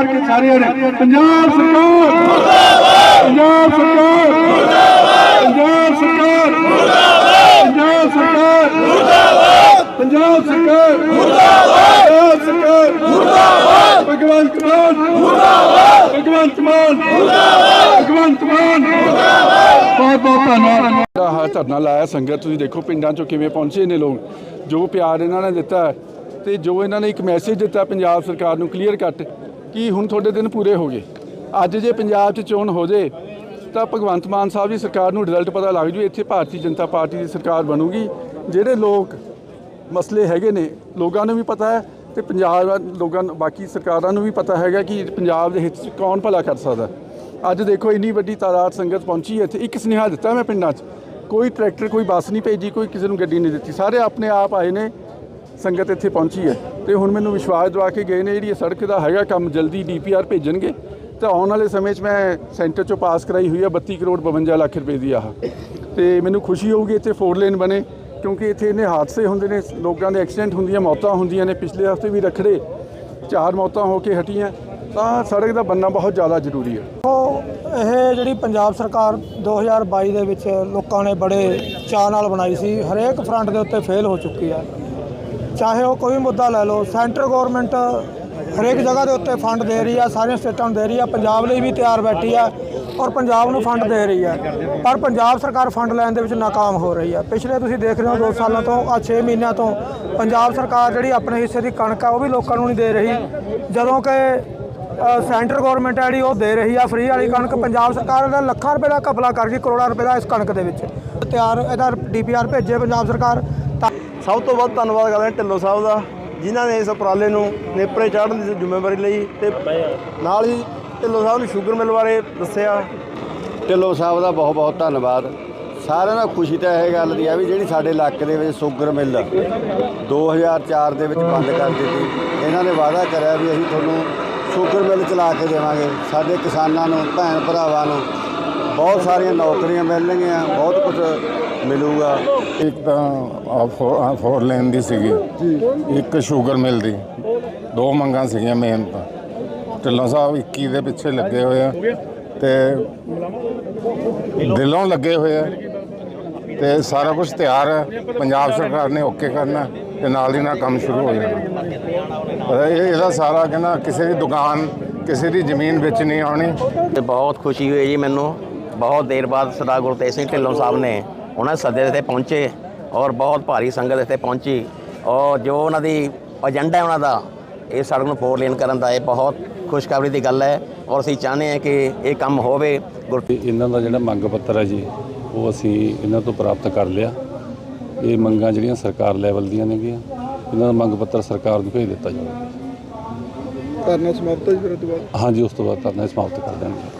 ਕਰਕੇ ਸਾਰਿਆਂ ਨੇ। ਪੰਜਾਬ ਸਰਕਾਰ। ਮੁਰਦਾਬਾਦ ਪੰਜਾਬ ਸਰਕਾਰ। ਮੁਰਦਾਬਾਦ ਪੰਜਾਬ ਸਰਕਾਰ। ਮੁਰਦਾਬਾਦ ਪੰਜਾਬ ਸਰਕਾਰ। ਮੁਰਦਾਬਾਦ ਪੰਜਾਬ ਸਰਕਾਰ। ਮੁਰਦਾਬਾਦ ਭਗਵੰਤ ਮਾਨ। ਮੁਰਦਾਬਾਦ ਭਗਵੰਤ ਮਾਨ। ਮੁਰਦਾਬਾਦ ਭਗਵੰਤ ਮਾਨ। ਮੁਰਦਾਬਾਦ ਬਹੁਤ ਬਹੁਤ ਧੰਨਵਾਦ। ਜਿਹੜਾ ਧਰਨਾ ਲਾਇਆ ਸੰਗਤ, ਤੁਸੀਂ ਦੇਖੋ ਪਿੰਡਾਂ ਚੋਂ ਕਿਵੇਂ ਪਹੁੰਚੇ ਨੇ ਲੋਕ। ਜੋ ਪਿਆਰ ਇਹਨਾਂ ਨੇ ਦਿੱਤਾ ਤੇ ਜੋ ਇਹਨਾਂ ਨੇ ਇੱਕ ਮੈਸੇਜ ਦਿੱਤਾ, ਪੰਜਾਬ ਸਰਕਾਰ ਨੂੰ ਕਲੀਅਰ ਕੱਟ ਕਿ ਹੁਣ ਤੁਹਾਡੇ ਦਿਨ ਪੂਰੇ ਹੋ ਗਏ? ਅੱਜ ਜੇ ਪੰਜਾਬ 'ਚ ਚੋਣ ਹੋ ਜੇ, ਤਾਂ ਭਗਵੰਤ ਮਾਨ ਸਾਹਿਬ ਦੀ ਸਰਕਾਰ ਨੂੰ ਰਿਜ਼ਲਟ ਪਤਾ ਲੱਗ ਜੂ, ਇੱਥੇ ਭਾਰਤੀ ਜਨਤਾ ਪਾਰਟੀ ਦੀ ਸਰਕਾਰ ਬਣੂਗੀ। ਜਿਹੜੇ ਲੋਕ ਮਸਲੇ ਹੈਗੇ ਨੇ, ਲੋਕਾਂ ਨੂੰ ਵੀ ਪਤਾ ਹੈ ਤੇ ਪੰਜਾਬ ਲੋਕਾਂ ਨੂੰ, ਬਾਕੀ ਸਰਕਾਰਾਂ ਨੂੰ ਵੀ ਪਤਾ ਹੈਗਾ ਕਿ ਪੰਜਾਬ ਦੇ ਹਿੱਤ 'ਚ ਕੌਣ ਭਲਾ ਕਰ ਸਕਦਾ। ਅੱਜ ਦੇਖੋ, ਇੰਨੀ ਵੱਡੀ ਤਾਦਾਦ ਸੰਗਤ ਪਹੁੰਚੀ ਹੈ, ਇੱਥੇ ਇੱਕ ਸੁਨੇਹਾ ਦਿੱਤਾ ਮੈਂ ਪਿੰਡਾਂ 'ਚ। ਕੋਈ ਟਰੈਕਟਰ, ਕੋਈ ਬੱਸ ਨਹੀਂ ਭੇਜੀ, ਕੋਈ ਕਿਸੇ ਨੂੰ ਗੱਡੀ ਨਹੀਂ ਦਿੱਤੀ। ਸਾਰੇ ਆਪਣੇ ਆਪ ਆਏ ਨੇ, ਸੰਗਤ ਇੱਥੇ ਪਹੁੰਚੀ ਹੈ। ਤੇ ਹੁਣ ਮੈਨੂੰ ਵਿਸ਼ਵਾਸ ਦਵਾ ਕੇ ਗਏ ਨੇ, ਜਿਹੜੀ ਸੜਕ ਦਾ ਹੈਗਾ ਕੰਮ ਜਲਦੀ ਡੀਪੀਆਰ ਭੇਜਣਗੇ। ਤਾਂ ਆਉਣ ਵਾਲੇ ਸਮੇਂ 'ਚ ਮੈਂ ਸੈਂਟਰ 'ਚੋਂ ਪਾਸ ਕਰਾਈ ਹੋਈ ਹੈ 32 ਕਰੋੜ 52 ਲੱਖ ਰੁਪਏ ਦੀ ਆਹ। ਤੇ ਮੈਨੂੰ ਖੁਸ਼ੀ ਹੋਊਗੀ ਇੱਥੇ ਫੋਰ ਲੇਨ ਬਣੇ, ਕਿਉਂਕਿ ਇੱਥੇ ਇੰਨੇ ਹਾਦਸੇ ਹੁੰਦੇ ਨੇ, ਲੋਕਾਂ ਦੇ ਐਕਸੀਡੈਂਟ ਹੁੰਦੀਆਂ, ਮੌਤਾਂ ਹੁੰਦੀਆਂ ਨੇ, ਪਿਛਲੇ ਹਫ਼ਤੇ ਵੀ ਰਖੜੇ, ਚਾਰ ਮੌਤਾਂ ਹੋ ਕੇ ਹਟੀਆਂ। ਤਾਂ ਸੜਕ ਦਾ ਬੰਨਾ ਬਹੁਤ ਜ਼ਿਆਦਾ ਜ਼ਰੂਰੀ ਹੈ ਇਹ ਜਿਹੜੀ ਪੰਜਾਬ ਸਰਕਾਰ 2022 ਦੇ ਵਿੱਚ ਲੋਕਾਂ ਨੇ ਬੜੇ ਚਾਅ ਨਾਲ ਬਣਾਈ ਸੀ, ਹਰੇਕ ਫਰੰਟ ਦੇ ਉੱਤੇ ਫੇਲ ਹੋ ਚੁੱਕੀ ਹੈ ਚਾਹੇ ਉਹ ਕੋਈ ਵੀ ਮੁੱਦਾ ਲੈ ਲਓ, ਸੈਂਟਰ ਗਵਰਨਮੈਂਟ ਹਰੇਕ ਜਗ੍ਹਾ ਦੇ ਉੱਤੇ ਫੰਡ ਦੇ ਰਹੀ ਆ, ਸਾਰੀਆਂ ਸਟੇਟਾਂ ਨੂੰ ਦੇ ਰਹੀ ਆ, ਪੰਜਾਬ ਲਈ ਵੀ ਤਿਆਰ ਬੈਠੀ ਆ ਔਰ ਪੰਜਾਬ ਨੂੰ ਫੰਡ ਦੇ ਰਹੀ ਆ। ਪਰ ਪੰਜਾਬ ਸਰਕਾਰ ਫੰਡ ਲੈਣ ਦੇ ਵਿੱਚ ਨਾਕਾਮ ਹੋ ਰਹੀ ਆ। ਪਿਛਲੇ ਤੁਸੀਂ ਦੇਖ ਰਹੇ ਹੋ 2 ਸਾਲਾਂ ਤੋਂ ਆ 6 ਮਹੀਨਿਆਂ ਤੋਂ, ਪੰਜਾਬ ਸਰਕਾਰ ਜਿਹੜੀ ਆਪਣੇ ਹਿੱਸੇ ਦੀ ਕਣਕ ਆ, ਉਹ ਵੀ ਲੋਕਾਂ ਨੂੰ ਨਹੀਂ ਦੇ ਰਹੀ। ਜਦੋਂ ਕਿ ਸੈਂਟਰ ਗਵਰਨਮੈਂਟ ਹੈ ਜਿਹੜੀ, ਉਹ ਦੇ ਰਹੀ ਆ ਫ੍ਰੀ ਵਾਲੀ ਕਣਕ। ਪੰਜਾਬ ਸਰਕਾਰ ਦਾ ਲੱਖਾਂ ਰੁਪਏ ਦਾ ਘਪਲਾ ਕਰ ਗਈ ਕਰੋੜਾਂ ਰੁਪਏ ਦਾ ਇਸ ਕਣਕ ਦੇ ਵਿੱਚ। ਤਿਆਰ, ਇਹਦਾ ਡੀਪੀਆਰ ਭੇਜੇ ਪੰਜਾਬ ਸਰਕਾਰ। ਸਭ ਤੋਂ ਵੱਧ ਧੰਨਵਾਦ ਕਰਦੇ ਹਾਂ ਢਿੱਲੋਂ ਸਾਹਿਬ ਦਾ, ਜਿਨ੍ਹਾਂ ਨੇ ਇਸ ਉਪਰਾਲੇ ਨੂੰ ਨੇਪਰੇ ਚਾੜਨ ਦੀ ਜ਼ਿੰਮੇਵਾਰੀ ਲਈ ਤੇ ਨਾਲ ਹੀ ਢਿੱਲੋਂ ਸਾਹਿਬ ਨੂੰ ਸ਼ੂਗਰ ਮਿਲ ਬਾਰੇ ਦੱਸਿਆ। ਢਿੱਲੋਂ ਸਾਹਿਬ ਦਾ ਬਹੁਤ ਬਹੁਤ ਧੰਨਵਾਦ। ਸਾਰਿਆਂ ਨੂੰ ਖੁਸ਼ੀ ਤਾਂ ਇਹ ਗੱਲ ਦੀ ਆ ਵੀ ਜਿਹੜੀ ਸਾਡੇ ਇਲਾਕੇ ਦੇ ਵਿੱਚ ਸ਼ੂਗਰ ਮਿਲ 2004 ਦੇ ਵਿੱਚ ਬੰਦ ਕਰ ਦਿੱਤੀ। ਇਹਨਾਂ ਨੇ ਵਾਅਦਾ ਕਰਿਆ ਵੀ ਅਸੀਂ ਤੁਹਾਨੂੰ ਸ਼ੂਗਰ ਮਿਲ ਚਲਾ ਕੇ ਦੇਵਾਂਗੇ। ਸਾਡੇ ਕਿਸਾਨਾਂ ਨੂੰ, ਭੈਣ ਭਰਾਵਾਂ ਨੂੰ ਬਹੁਤ ਸਾਰੀਆਂ ਨੌਕਰੀਆਂ ਮਿਲਣਗੀਆਂ ਬਹੁਤ ਕੁਝ ਮਿਲੂਗਾ। ਇੱਕ ਤਾਂ ਫੋਰ ਲੈਣ ਦੀ ਸੀਗੀ। ਇੱਕ ਸ਼ੂਗਰ ਮਿਲ ਦੀ। ਦੋ ਮੰਗਾਂ ਸੀਗੀਆਂ ਮੇਨ ਤਾਂ। ਢਿੱਲੋਂ ਸਾਹਿਬ 21 ਦੇ ਪਿੱਛੇ ਲੱਗੇ ਹੋਏ ਆ ਤੇ ਦਿਲੋਂ ਲੱਗੇ ਹੋਏ ਆ ਤੇ ਸਾਰਾ ਕੁਝ ਤਿਆਰ ਹੈ ਪੰਜਾਬ ਸਰਕਾਰ ਨੇ ਓਕੇ ਕਰਨਾ ਤੇ ਨਾਲ ਦੀ ਨਾਲ ਕੰਮ ਸ਼ੁਰੂ ਹੋ ਜਾਣਾ। ਪਰ ਇਹ ਇਹਦਾ ਸਾਰਾ ਕਹਿੰਦਾ ਕਿਸੇ ਦੀ ਦੁਕਾਨ ਕਿਸੇ ਦੀ ਜ਼ਮੀਨ ਵਿੱਚ ਨਹੀਂ ਆਉਣੀ। ਤੇ ਬਹੁਤ ਖੁਸ਼ੀ ਹੋਈ ਜੀ ਮੈਨੂੰ। ਬਹੁਤ ਦੇਰ ਬਾਅਦ ਸਰਦਾਰ ਗੁਰਤੇਜ ਸਿੰਘ ਢਿੱਲੋਂ ਸਾਹਿਬ ਨੇ ਉਹਨਾਂ ਦੇ ਸੱਦੇ ਤੇ ਪਹੁੰਚੇ ਔਰ ਬਹੁਤ ਭਾਰੀ ਸੰਗਤ ਇੱਥੇ ਪਹੁੰਚੀ ਔਰ ਜੋ ਉਹਨਾਂ ਦੀ ਏਜੰਡਾ ਹੈ ਉਹਨਾਂ ਦਾ ਇਹ ਸੜਕ ਨੂੰ ਫੋਰ ਲੇਨ ਕਰਨ ਦਾ ਇਹ ਬਹੁਤ ਖੁਸ਼ਖਬਰੀ ਦੀ ਗੱਲ ਹੈ ਔਰ ਅਸੀਂ ਚਾਹੁੰਦੇ ਹਾਂ ਕਿ ਇਹ ਕੰਮ ਹੋਵੇ। ਇਹਨਾਂ ਦਾ ਜਿਹੜਾ ਮੰਗ ਪੱਤਰ ਹੈ ਜੀ ਉਹ ਅਸੀਂ ਇਹਨਾਂ ਤੋਂ ਪ੍ਰਾਪਤ ਕਰ ਲਿਆ। ਇਹ ਮੰਗਾਂ ਜਿਹੜੀਆਂ ਸਰਕਾਰ ਲੈਵਲ ਦੀਆਂ ਨੇਗੀਆਂ ਇਹਨਾਂ ਦਾ ਮੰਗ ਪੱਤਰ ਸਰਕਾਰ ਨੂੰ ਭੇਜ ਦਿੱਤਾ ਜਾਊਗਾ ਧਰਨਾ ਸਮਾਪਤ ਹੈ ਜੀ ਫਿਰ ਉਹ ਤੋਂ ਬਾਅਦ? ਹਾਂਜੀ ਉਸ ਤੋਂ ਬਾਅਦ ਧਰਨਾ ਸਮਾਪਤ ਕਰ ਦੇਣਗੇ।